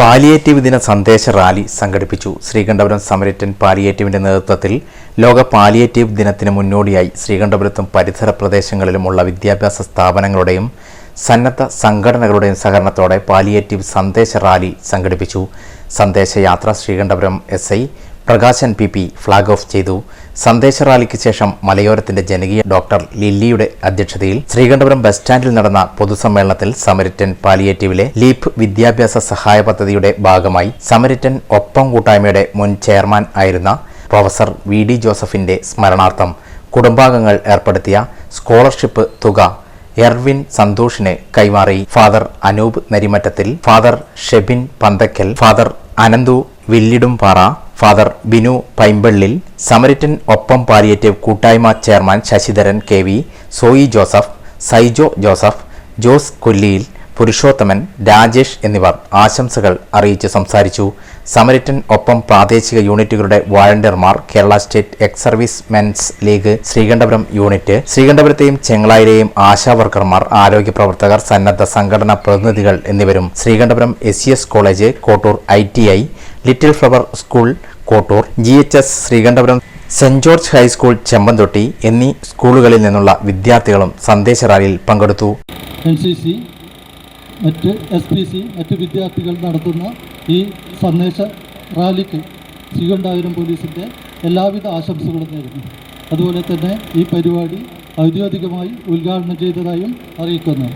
Palliative ദിന സന്ദേശ rally സംഘടിപ്പിച്ചു. ശ്രീകണ്ഠപുരം സമരറ്റൻ പാലിയേറ്റീവിന്റെ നേതൃത്വത്തിൽ ലോക പാലിയേറ്റീവ് ദിനത്തിന് മുന്നോടിയായി ശ്രീകണ്ഠപുരത്തും പരിസര പ്രദേശങ്ങളിലുമുള്ള വിദ്യാഭ്യാസ സ്ഥാപനങ്ങളുടെയും സന്നദ്ധ സംഘടനകളുടെയും സഹകരണത്തോടെ പാലിയേറ്റീവ് സന്ദേശ റാലി സംഘടിപ്പിച്ചു. സന്ദേശയാത്ര Sreekandapuram S I Prakashan P P flag off ചെയ്തു. സന്ദേശ റാലിക്ക് ശേഷം മലയോരത്തിന്റെ ജനകീയ ഡോക്ടർ ലില്ലിയുടെ അധ്യക്ഷതയിൽ ശ്രീകണ്ഠപുരം ബസ് സ്റ്റാൻഡിൽ നടന്ന പൊതുസമ്മേളനത്തിൽ സമരിറ്റൻ പാലിയേറ്റീവിലെ ലീപ് വിദ്യാഭ്യാസ സഹായ പദ്ധതിയുടെ ഭാഗമായി സമരിറ്റൻ ഒപ്പം കൂട്ടായ്മയുടെ മുൻ ചെയർമാൻ ആയിരുന്ന പ്രൊഫസർ വി ഡി ജോസഫിന്റെ സ്മരണാർത്ഥം കുടുംബാംഗങ്ങൾ ഏർപ്പെടുത്തിയ സ്കോളർഷിപ്പ് തുക എർവിൻ സന്തോഷിനെ കൈമാറി. Father Anoop Narimattathil father Shebin Panthakkal father Ananthu Villidumpara father Binu Paimpallil Samaritan ഒപ്പം പാലിയേറ്റീവ് കൂട്ടായ്മ chairman Sasidharan K V Soyi Joseph Saijo Joseph Jose Kolliyil Purushothaman Rajesh എന്നിവർ ആശംസകൾ അറിയിച്ച് സംസാരിച്ചു. സമരിറ്റൻ ഒപ്പം പ്രാദേശിക യൂണിറ്റുകളുടെ വാളണ്ടിയർമാർ Kerala state ex service men's league Sreekandapuram unit ശ്രീകണ്ഠപുരത്തെയും ചെങ്ങളായിലെയും ആശാവർക്കർമാർ ആരോഗ്യ പ്രവർത്തകർ സന്നദ്ധ സംഘടനാ പ്രതിനിധികൾ എന്നിവരും Sreekandapuram S college Kottoor I little flower school Kottoor G H S Sreekandapuram saint George high school Chempanthotti എന്നീ സ്കൂളുകളിൽ നിന്നുള്ള വിദ്യാർത്ഥികളും സന്ദേശ റാലിയിൽ പങ്കെടുത്തു. മറ്റ് എസ് പി സി മറ്റ് വിദ്യാർത്ഥികൾ നടത്തുന്ന ഈ സന്ദേശ റാലിക്ക് ശ്രീകണ്ഠാപുരം പോലീസിന്റെ എല്ലാവിധ ആശംസകളും നേരുന്നു. അതുപോലെ തന്നെ ഈ പരിപാടി ഔദ്യോഗികമായി ഉദ്ഘാടനം ചെയ്തതായും അറിയിക്കുന്നു.